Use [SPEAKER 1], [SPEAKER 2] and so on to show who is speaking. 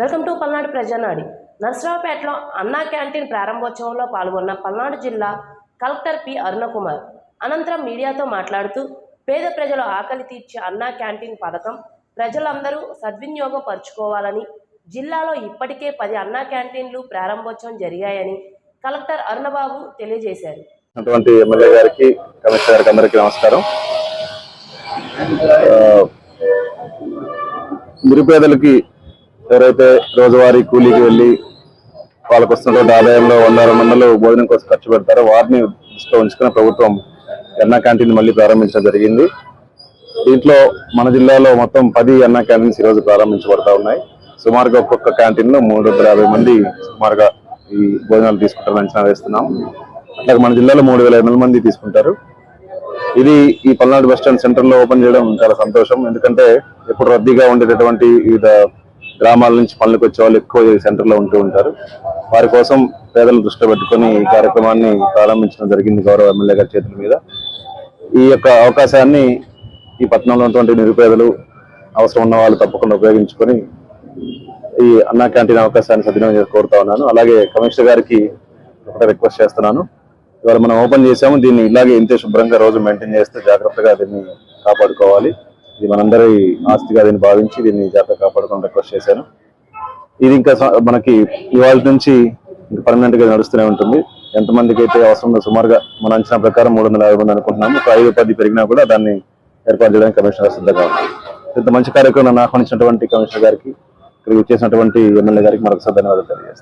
[SPEAKER 1] Welcome to Palnadu Prajanadi. నర్సరావుపేటలో Anna canteen ప్రారంభోత్సవంలో పాల్గొన్న పల్నాడు జిల్లా collector P Arunakumar. అనంతరం మీడియాతో మాట్లాడుతూ పేద ప్రజలు ఆకలి తీర్చే అన్నా క్యాంటీన్ పథకం ప్రజలందరూ సద్వినియోగం పరుచుకోవాలని జిల్లాలో ఇప్పటికే పది అన్నా క్యాంటీన్లు ప్రారంభోత్సవం జరిగాయని కలెక్టర్ అరుణబాబు తెలియజేశారు.
[SPEAKER 2] అటువంటి ఎమ్మెల్యే గారికి కమిషనర్ గారికి అందరికీ నమస్కారం. నిరుపేదలకి ఎవరైతే రోజువారీ కూలీకి వెళ్ళి వాళ్ళకు వస్తున్నటువంటి ఆదాయంలో వంద రెండు వందలు భోజనం కోసం ఖర్చు పెడతారో వారిని దృష్టిలో ఉంచుకుని ప్రభుత్వం అన్నా క్యాంటీన్ మళ్ళీ ప్రారంభించడం జరిగింది. దీంట్లో మన జిల్లాలో మొత్తం పది అన్నా క్యాంటీన్స్ ఈరోజు ప్రారంభించబడతా ఉన్నాయి. సుమారుగా ఒక్కొక్క క్యాంటీన్లో మూడు వందల యాభై మంది సుమారుగా ఈ భోజనాలు తీసుకుంటారని అంచనా వేస్తున్నాం. అట్లాగే మన జిల్లాలో మూడు వేల ఐదు వందల మంది తీసుకుంటారు. ఇది ఈ పల్నాడు బస్ స్టాండ్ ఓపెన్ చేయడం చాలా సంతోషం. ఎందుకంటే ఎప్పుడు రద్దీగా ఉండేటటువంటి వివిధ గ్రామాల నుంచి పనులకు వచ్చే వాళ్ళు ఎక్కువ సెంటర్లో సెంటర్లో ఉంటూ ఉంటారు. వారి కోసం పేదలు దృష్టి పెట్టుకొని ఈ కార్యక్రమాన్ని ప్రారంభించడం జరిగింది గౌరవ ఎమ్మెల్యే గారి చేతుల మీద. ఈ యొక్క అవకాశాన్ని ఈ పట్టణంలో ఉన్నటువంటి నిరుపేదలు అవసరం ఉన్న వాళ్ళు తప్పకుండా ఉపయోగించుకొని ఈ అన్నా క్యాంటీన్ అవకాశాన్ని సద్వినియోగం చేసి కోరుతా ఉన్నాను. అలాగే కమిషనర్ గారికి ఒకటే రిక్వెస్ట్ చేస్తున్నాను. ఇవాళ మనం ఓపెన్ చేసాము దీన్ని ఇలాగే ఇంతే శుభ్రంగా రోజు మెయింటైన్ చేస్తే జాగ్రత్తగా దీన్ని కాపాడుకోవాలి. ఇది మనందరి ఆస్తిగా దీన్ని భావించి దీన్ని జాగ్రత్తగా కాపాడుకోవడం రిక్వెస్ట్ చేశాను ఇది ఇంకా మనకి ఇవాళ నుంచి పర్మనెంట్గా నడుస్తూనే ఉంటుంది. ఎంతమందికి అయితే అవసరం సుమారుగా మన అంచనా ప్రకారం మూడు వందల యాభై మంది అనుకుంటున్నాము. ఒక ఐదు పది పెరిగినా కూడా దాన్ని ఏర్పాటు చేయడానికి కమిషనర్ సిద్ధంగా ఉంది. ఇంత మంచి కార్యక్రమం ఆహ్వానించినటువంటి కమిషనర్ గారికి ఇక్కడికి వచ్చేసినటువంటి ఎమ్మెల్యే గారికి మరొకసారి ధన్యవాదాలు తెలియజేస్తాను